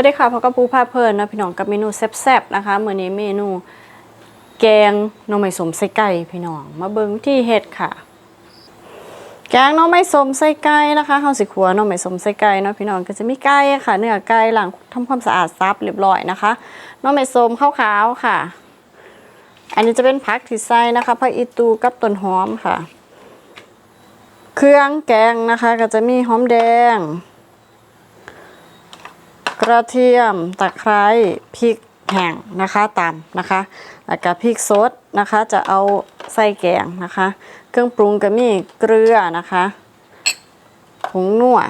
วัสดีค่ะพบกับปูพาเพลินนะพี่น้องกับเมนูแซ่บๆนะคะเมื้อนี้เมนู แกงน่องไม้สมใส่ไก่พี่น้อง มาเบิ่งวิธีเฮ็ดค่ะ แกงน่องไม้สมใส่ไก่นะคะเฮาสิขัวน่องไม้สมใส่ไก่เนาะพี่น้องก็จะมีไก่ค่ะ เนื้อไก่หล้างทำความสะอาดซับเรียบร้อยนะคะน่องไม้สมขาวๆค่ะ อันนี้จะเป็นผักที่ใส่นะคะผักอีตูกับต้นหอมค่ะ เครื่องแกงนะคะ ก็จะมีหอมแดง กระเทียมตะไคร้พริกแห้งนะคะตำนะคะแล้วก็พริกสดนะคะ จะเอาใส่แกงนะคะ เครื่องปรุงก็มีเกลือนะคะผงนัว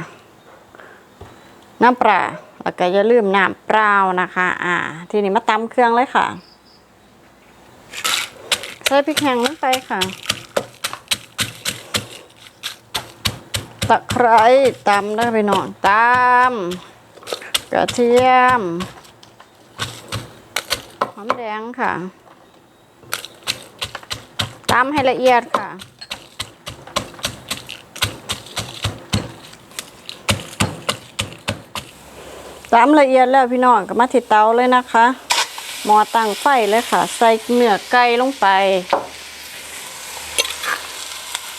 น้ำปลาแล้วก็อย่าลืมน้ำเปล่านะคะ อ่า ทีนี้มาตำเครื่องเลยค่ะ ใส่พริกแห้งลงไปค่ะ ตะไคร้ตำได้ไปหน่อยตำ กระเทียม หอมแดงค่ะตำให้ละเอียดค่ะ ตำละเอียดแล้วพี่น้องก็มาติดเตาเลยนะคะ หมอตั้งไฟเลยค่ะ ใส่เนื้อไก่ลงไป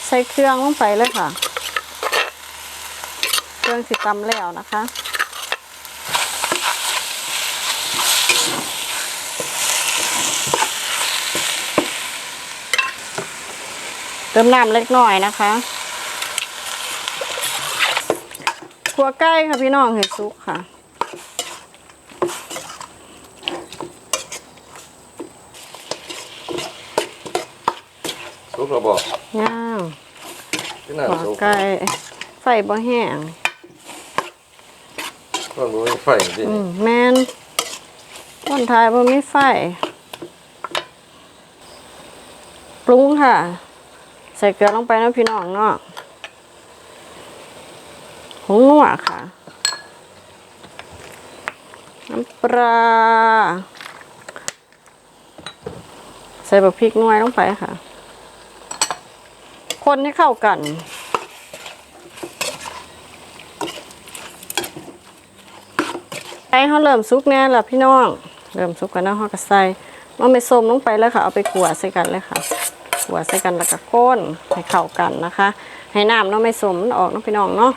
ใส่เครื่องลงไปเลยค่ะ เครื่องสิตำแล้วนะคะ ติมน้ำเล็กน้อยนะคะขัวใกล้ค่ะพี่น้องเห็ดซุกค่ะสุกแล้วบอกย่างที่นั่นขัวสุกใกล้ไฟบ่แห้งต้นบ่มีไฟดิอืมแมนต้นทายบ่มีไฟปรุงค่ะ ใส่เกลือลงไปนะพี่น้องเนาะผงนัวค่ะ น้ำปลา ใส่แบบพริกน่วยลงไปค่ะ คนให้เข้ากันไก่เขาเริ่มสุกแน่ล้วพี่น้อง เริ่มสุกกันแล้วเขาก็ใส่มันไม่ส้มลงไปเลยค่ะ เอาไปขัวใส่กันเลยค่ะ ขัวใส่กันแล้วก็ก้นให้เข้ากันนะคะ ให้น้ำเนาะไม่สมมันออกเนาะพี่น้องเนาะ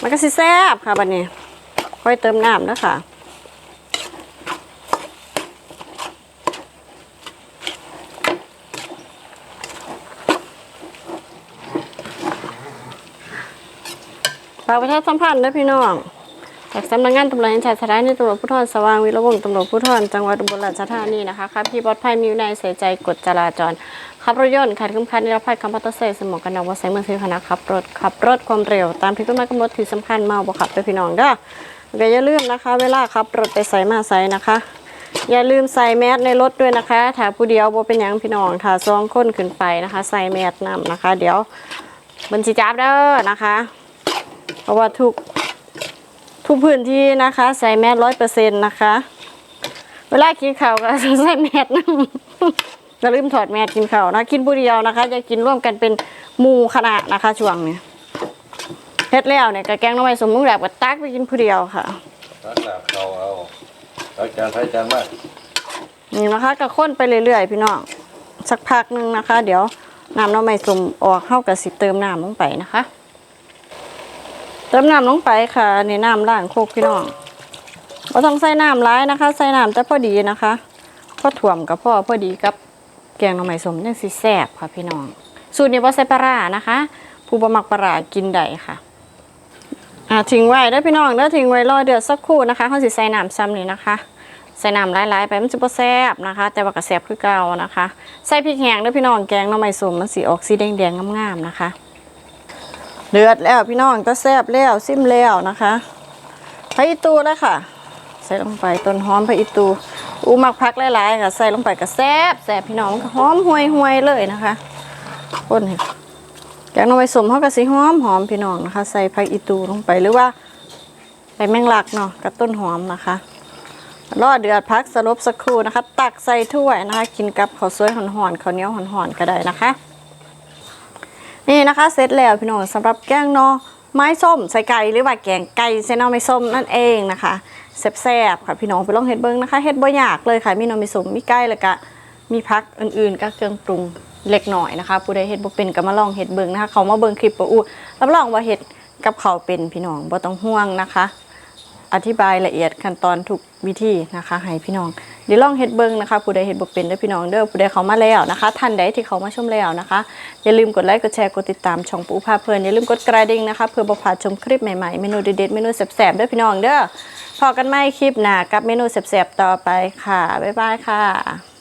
มันก็สิแซ่บค่ะบัดนี้ ค่อยเติมน้ำนะค่ะฝากประชาสัมพันธ์ด้วยพี่น้องจากสำนักงานตำรวจแห่งชาติสถานีตำรวจภูธรสว่างวิรวงตำรวจภูธรจังหวัดอุบลราชธานีนะคะครับพี่ปอดภัยมีวินัยใสใจกฎจราจร ขับรถยนต์ขัดขืนขันนิรภัยคำพัตเตอร์สมองกันนำว่าใส่มือถือขณะขับรถขับรถความเร็ว ตามที่กฎหมายกำหนดที่สำคัญเมาบ่ขับไปพี่น้องเด้อก็อย่าลืมนะคะ เวลาขับรถไปใส่มาใส่นะคะ อย่าลืมใส่แมสในรถด้วยนะคะถ้าผู้เดียวบ่เป็นหยังพี่น้องถ้าสองคนขึ้นไปนะคะ ใส่แมสนำนะคะ เดี๋ยวมันสิจับเด้อนะคะ เพราะว่าทุกทุกพื้นที่นะคะ ใส่แมสร้อยเปอร์เซ็นต์นะคะ เวลากินข้าวก็ใส่แมสนะ อย่าลืมถอดแมสกินข้าวนะกินผู้เดียวนะคะ จะกินร่วมกันเป็นหมู่คณะนะคะ ช่วงนี้เฮ็ดแล้วเนี่ยกะแกงหน้ำไม้สมมุงแบบกับตักไปกินผู้เดียวค่ะตักหลาบเขาเอาตักจานไทยจานมากนี่นะคะก็ข้นไปเรื่อยๆพี่น้องสักพักหนึ่งนะคะ เดี๋ยวน้ำหน้ำไม้สมออกเข้ากับสิเติมน้ำลงไปนะคะ เติมน้ำลงไปค่ะนี่น้ำล้างโคกพี่น้องเราต้องใส่น้ำร้ายนะคะ ใส่น้ำแต่พอดีนะคะพอถ่วมกับพ่อพอดีกับ แกงหน่อไม้สมยังสิแซ่บค่ะพี่น้อง สูตรนี้ว่าใส่ปลาร้านะคะ ผู้บมักปลาร้ากินได้ค่ะอ่าทิ้งไว้เด้อพี่น้องเด้อทิ้งไว้รอเดือดสักครู่นะคะเขาสิใส่น้ำซ้ำนี่นะคะใส่น้ำหลายๆไปมันจะบ่แซ่บนะคะ แต่ว่าก็แซ่บคือเก่านะคะ ใส่พริกแห้งเด้อพี่น้องแกงหน่อไม้สมมันสีออกสีแดงๆงามๆนะคะ เดือดแล้วพี่น้องก็แซ่บแล้วซิมแล้วนะคะพริกอีตูแล้วค่ะ ใส่ลงไปต้นหอมพริกอีตู อูมักพักหลายๆค่ะ ใส่ลงไปก็แซ่บแซ่บพี่น้องหอมห่วยห่วยๆเลยนะคะคนให้แกงน่อไม้สมเขาก็สีหอมหอมพี่น้องนะคะ ใส่ผักอีตูลงไปหรือว่าใส่แมงลักเนาะกับต้นหอมนะคะรอเดือดพักสลบสักครู่นะคะ ตักใส่ถ้วยนะคะ กินกับข้าวสวยห่อนๆข้าวเหนียวห่อนๆก็ได้นะคะ นี่นะคะเสร็จแล้วพี่น้องสำหรับแกงหนอไม้ส้มใส่ไก่หรือว่าแกงไก่ใส่น้อไม้ส้มนั่นเองนะคะ แซ่บๆค่ะพี่น้องไปลองเฮ็ดเบิ้งนะคะเฮ็ดบ่ยากเลยค่ะมีน้อไม้ส้มมีไก่แล้วก็มีผักอื่นๆก็เครื่องปรุงเล็กหน่อยนะคะ ผู้ใดเฮ็ดบ่เป็นก็มาลองเฮ็ดเบิ่งนะคะ เขามาเบิ่งคลิปปะอู้รับรองว่าเฮ็ดกับเขาเป็นพี่น้องบ่ต้องห่วงนะคะ อธิบายละเอียดขั้นตอนทุกวิธีนะคะให้พี่น้องเดี๋ยวลองเฮ็ดเบิ่งนะคะผู้ใดเฮ็ดบ่เป็นเด้อพี่น้องเด้อผู้ใดเขามาแล้วนะคะ ท่านใดที่เขามาชมแล้วนะคะ อย่าลืมกดไลค์กดแชร์กดติดตามช่องปูพาเพลินอย่าลืมกดกระดิ่งนะคะเพื่อบ่พลาดชมคลิปใหม่ๆเมนูเด็ดๆเมนูแซ่บๆเด้อพี่น้องเด้อ พอกันใหม่คลิปหน้ากับเมนูแซ่บๆต่อไปค่ะ บ๊ายบายค่ะ